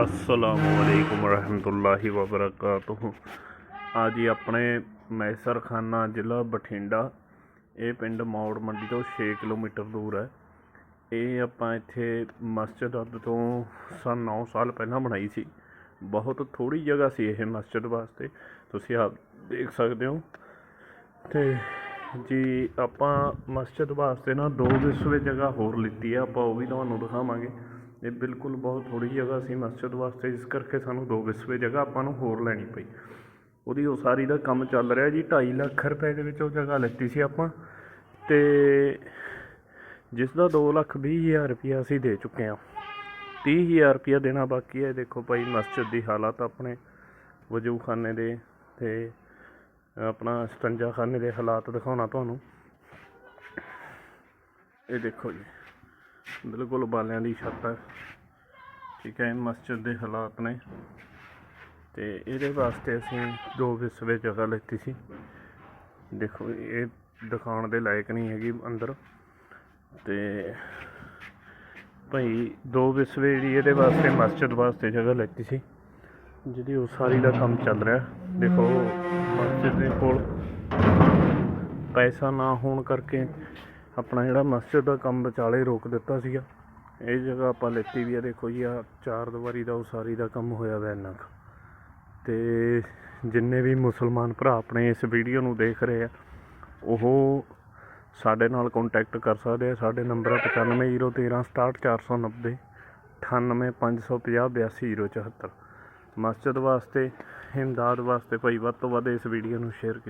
ਅਸਲਾਮੁਅਲੈਕੁਮ ਰਹਿਮਤੁਲਾਹਿ ਵਬਰਕਾਤੁਹੂ। ਅੱਜ ਹੀ ਆਪਣੇ ਮੈਸਰ ਖਾਨਾ ਜ਼ਿਲ੍ਹਾ ਬਠਿੰਡਾ, ਇਹ ਪਿੰਡ ਮੌੜ ਮੰਡੀ ਤੋਂ 6 ਕਿਲੋਮੀਟਰ ਦੂਰ ਹੈ। ਇਹ ਆਪਾਂ ਇੱਥੇ ਮਸਜਿਦ ਅੱਜ ਤੋਂ ਸਨ 9 ਸਾਲ ਪਹਿਲਾਂ ਬਣਾਈ ਸੀ। ਬਹੁਤ ਥੋੜੀ ਜਗ੍ਹਾ ਸੀ ਇਹ ਮਸਜਿਦ ਵਾਸਤੇ, ਤੁਸੀਂ ਆਪ ਦੇਖ ਸਕਦੇ ਹੋ। ਤੇ ਜੀ ਆਪਾਂ ਮਸਜਿਦ ਵਾਸਤੇ ਨਾ ਦੋ ਵਿਸਵੇ ਜਗ੍ਹਾ ਹੋਰ ਲਿੱਤੀ ਆ ਆਪਾਂ ਉਹ ਵੀ ਤੁਹਾਨੂੰ ਦਿਖਾਵਾਂਗੇ। ਇਹ ਬਿਲਕੁਲ ਬਹੁਤ ਥੋੜੀ ਜਗ੍ਹਾ ਸੀ ਮਸਜਿਦ ਵਾਸਤੇ ਇਸ ਕਰਕੇ ਸਾਨੂੰ ਦੋ ਵਿਸਵੇ ਜਗ੍ਹਾ ਆਪਾਂ ਨੂੰ ਹੋਰ ਲੈਣੀ ਪਈ। ਉਹਦੀ ਉਸਾਰੀ ਦਾ ਕੰਮ ਚੱਲ ਰਿਹਾ ਜੀ 2.5 ਲੱਖ ਰੁਪਏ ਦੇ ਵਿੱਚ ਉਹ ਜਗ੍ਹਾ ਲੈਤੀ ਸੀ ਆਪਾਂ। ਤੇ ਜਿਸ ਦਾ 2 ਲੱਖ ਵੀਹ ਹਜ਼ਾਰ ਰੁਪਇਆ ਅਸੀਂ ਦੇ ਚੁੱਕੇ ਹਾਂ। 30000 ਰੁਪਇਆ ਦੇਣਾ ਬਾਕੀ ਹੈ, ਦੇਖੋ ਭਾਈ ਮਸਜਿਦ ਦੀ ਹਾਲਾਤ ਆਪਣੇ ਵਜੂਖਾਨੇ ਦੇ ਤੇ ਆਪਣਾ ਸਤੰਜਾਖਾਨੇ ਦੇ ਹਾਲਾਤ ਦਿਖਾਉਣਾ ਤੁਹਾਨੂੰ। ਇਹ ਦੇਖੋ ਜੀ। ਬਿਲਕੁਲ ਬਾਲਿਆਂ ਦੀ ਛੱਤ ਹੈ। ਠੀਕ ਹੈ ਮਸਜਿਦ ਦੇ ਹਾਲਾਤ ਨੇ। ਤੇ ਇਹਦੇ ਵਾਸਤੇ ਅਸੀਂ ਦੋ ਵਿਸਵੇ ਜਗ੍ਹਾ ਲੈਤੀ ਸੀ। ਦੇਖੋ, ਇਹ ਦਿਖਾਉਣ ਦੇ ਲਾਇਕ ਨਹੀਂ ਹੈਗੀ ਅੰਦਰ। ਤੇ ਭਾਈ, ਦੋ ਵਿਸਵੇ ਜਿਹੜੀ ਇਹਦੇ ਵਾਸਤੇ ਮਸਜਿਦ ਵਾਸਤੇ ਜਗ੍ਹਾ ਲੈਤੀ ਸੀ ਜਿਹਦੀ ਉਸਾਰੀ ਦਾ ਕੰਮ ਚੱਲ ਰਿਹਾ। ਦੇਖੋ, ਮਸਜਿਦ ਦੇ ਕੋਲ ਪੈਸਾ ਨਾ ਹੋਣ ਕਰਕੇ ਆਪਣਾ ਜਿਹੜਾ ਮਸਜਿਦ ਦਾ ਕੰਮ ਵਿਚਾਲੇ ਰੋਕ ਦਿੱਤਾ ਸੀਗਾ। ਇਹ ਜਗ੍ਹਾ ਆਪਾਂ ਲੈਤੀ ਵੀ ਆ, ਦੇਖੋ ਜੀ ਆ ਚਾਰ ਦੀਵਾਰੀ ਦਾ ਉਸਾਰੀ ਦਾ ਕੰਮ ਹੋਇਆ ਵਾ ਇੰਨਾ ਤੇ ਜਿੰਨੇ ਵੀ ਮੁਸਲਮਾਨ ਭਰਾ ਆਪਣੇ ਇਸ ਵੀਡੀਓ ਨੂੰ ਦੇਖ ਰਹੇ ਆ, ਉਹ ਸਾਡੇ ਨਾਲ ਕੰਟੈਕਟ ਕਰ ਸਕਦੇ ਆ। ਸਾਡੇ ਨੰਬਰ 9501364490 98550 82074 ਮਸਜਿਦ ਵਾਸਤੇ ਇਮਦਾਦ ਵਾਸਤੇ ਭਾਈ, ਵੱਧ ਤੋਂ ਵੱਧ ਇਸ ਵੀਡੀਓ ਨੂੰ ਸ਼ੇਅਰ ਕੀਤਾ